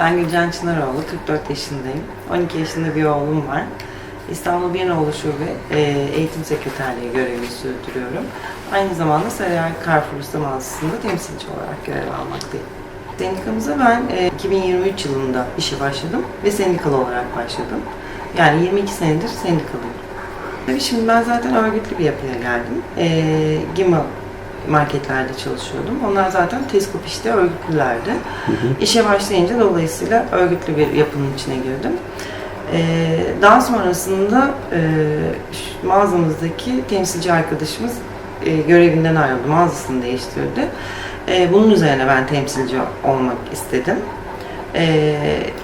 Ben Gülcan Çınaroğlu, 44 yaşındayım. 12 yaşında bir oğlum var. İstanbul Birnoğlu Şube e, Eğitim Sekreterliği görevini sürdürüyorum. Aynı zamanda Sarıyer Carrefour İslam Mağazası'nda temsilci olarak görev almaktayım. Sendikamıza ben e, 2023 yılında işe başladım ve sendikalı olarak başladım. Yani 22 senedir sendikalıyım. Tabii şimdi ben zaten örgütlü bir yapıya geldim. E, GİMA marketlerde çalışıyordum. Onlar zaten Teskop işte örgütlülerdi. İşe başlayınca dolayısıyla örgütlü bir yapının içine girdim. Ee, daha sonrasında e, mağazamızdaki temsilci arkadaşımız e, görevinden ayrıldı, mağazasını değiştirdi. E, bunun üzerine ben temsilci olmak istedim. E,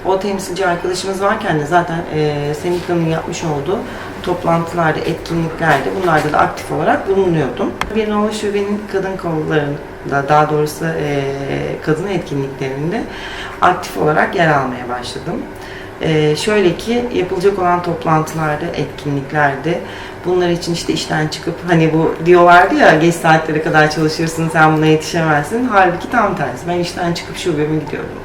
o temsilci arkadaşımız varken de zaten e, Sendikanın yapmış olduğu toplantılarda, etkinliklerde bunlarda da aktif olarak bulunuyordum. Bir Nova Şube'nin kadın kollarında, daha doğrusu e, kadın etkinliklerinde aktif olarak yer almaya başladım. Ee, şöyle ki yapılacak olan toplantılarda, etkinliklerde bunlar için işte işten çıkıp hani bu diyorlardı ya geç saatlere kadar çalışırsın sen buna yetişemezsin. Halbuki tam tersi. Ben işten çıkıp şubeme gidiyordum.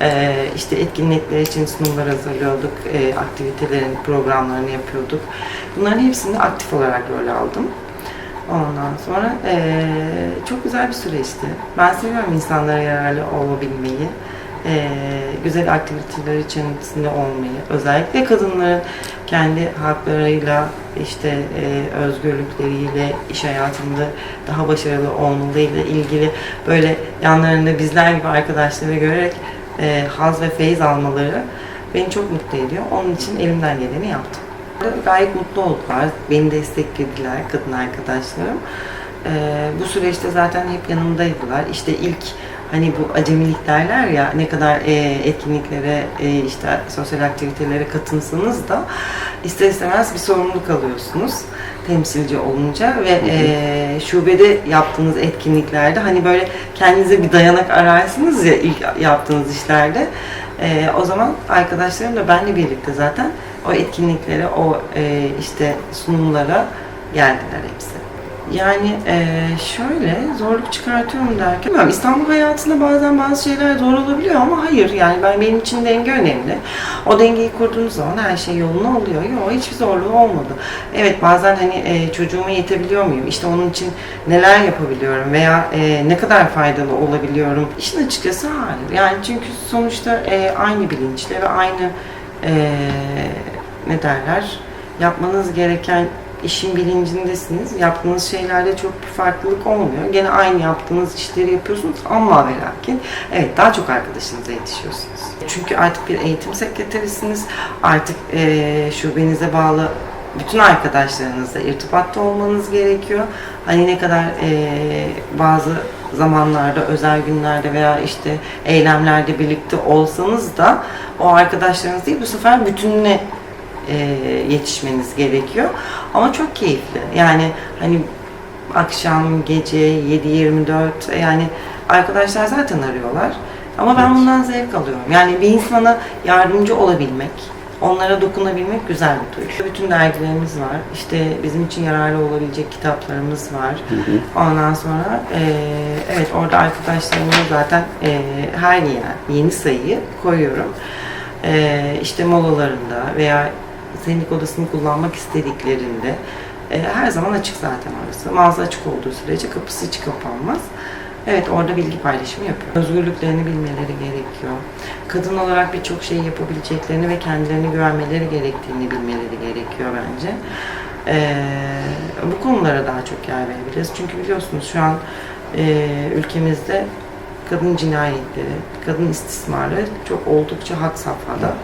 Ee, işte etkinlikler için sunumlar hazırlıyorduk, e, aktivitelerin programlarını yapıyorduk. Bunların hepsini aktif olarak rol aldım. Ondan sonra eee, çok güzel bir süreçti. Ben seviyorum insanlara yararlı olabilmeyi. Eee, güzel aktiviteler içerisinde olmayı. Özellikle kadınların kendi haklarıyla, işte eee, özgürlükleriyle, iş hayatında daha başarılı olmalarıyla ilgili böyle yanlarında bizler gibi arkadaşları görerek eee, haz ve feyiz almaları beni çok mutlu ediyor. Onun için elimden geleni yaptım. Gayet mutlu oldular. Beni desteklediler kadın arkadaşlarım. Ee, bu süreçte zaten hep yanımdaydılar. İşte ilk hani bu acemilik derler ya ne kadar e, etkinliklere e, işte sosyal aktivitelere katılsanız da ister istemez bir sorumluluk alıyorsunuz temsilci olunca ve e, şubede yaptığınız etkinliklerde hani böyle kendinize bir dayanak ararsınız ya ilk yaptığınız işlerde e, o zaman arkadaşlarım da benle birlikte zaten o etkinliklere, o e, işte sunumlara geldiler hepsi. Yani e, şöyle zorluk çıkartıyorum derken bilmiyorum, İstanbul hayatında bazen bazı şeyler zor olabiliyor ama hayır yani ben benim için denge önemli. O dengeyi kurduğunuz zaman her şey yoluna oluyor. Yok hiçbir zorluğu olmadı. Evet bazen hani e, çocuğuma yetebiliyor muyum? İşte onun için neler yapabiliyorum veya e, ne kadar faydalı olabiliyorum? İşin açıkçası hayır. Yani çünkü sonuçta e, aynı bilinçle ve aynı e, ne derler yapmanız gereken işin bilincindesiniz. Yaptığınız şeylerde çok bir farklılık olmuyor. Gene aynı yaptığınız işleri yapıyorsunuz ama ve lakin evet daha çok arkadaşınıza yetişiyorsunuz. Çünkü artık bir eğitim sekreterisiniz. Artık eee şubenize bağlı bütün arkadaşlarınızla irtibatta olmanız gerekiyor. Hani ne kadar eee, bazı zamanlarda, özel günlerde veya işte eylemlerde birlikte olsanız da o arkadaşlarınız değil bu sefer bütününe e, yetişmeniz gerekiyor. Ama çok keyifli. Yani hani akşam, gece, 7-24 yani arkadaşlar zaten arıyorlar. Ama ben bundan zevk alıyorum. Yani bir insana yardımcı olabilmek, onlara dokunabilmek güzel bir duygu. Bütün dergilerimiz var. İşte bizim için yararlı olabilecek kitaplarımız var. Ondan sonra e, evet orada arkadaşlarımla zaten e, her yer yeni sayıyı koyuyorum. E, işte molalarında veya sendik odasını kullanmak istediklerinde e, her zaman açık zaten orası. Mağaza açık olduğu sürece kapısı hiç kapanmaz. Evet orada bilgi paylaşımı yapıyor. Özgürlüklerini bilmeleri gerekiyor. Kadın olarak birçok şey yapabileceklerini ve kendilerine güvenmeleri gerektiğini bilmeleri gerekiyor bence. Ee, bu konulara daha çok yer verebiliriz. Çünkü biliyorsunuz şu an e, ülkemizde kadın cinayetleri, kadın istismarı çok oldukça had safhada.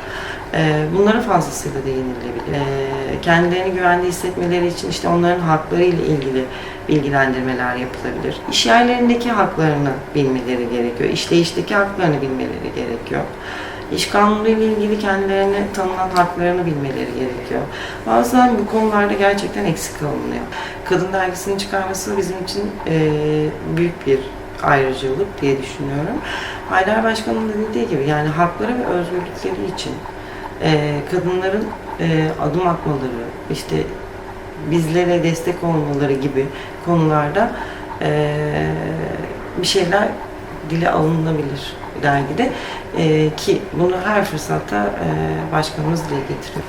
Ee, bunlara fazlasıyla değinilebilir. Ee, kendilerini güvende hissetmeleri için işte onların hakları ile ilgili bilgilendirmeler yapılabilir. İş yerlerindeki haklarını bilmeleri gerekiyor. İşleyişteki haklarını bilmeleri gerekiyor. İş kanunu ile ilgili kendilerine tanınan haklarını bilmeleri gerekiyor. Bazen bu konularda gerçekten eksik kalınıyor. Kadın dergisini çıkarması bizim için eee, büyük bir ayrıcalık diye düşünüyorum. Haydar Başkan'ın da dediği gibi yani hakları ve özgürlükleri için eee, kadınların eee, adım atmaları, işte bizlere destek olmaları gibi konularda eee, bir şeyler dile alınabilir. dergide. E, ki bunu her fırsatta e, başkanımız dile getiriyor.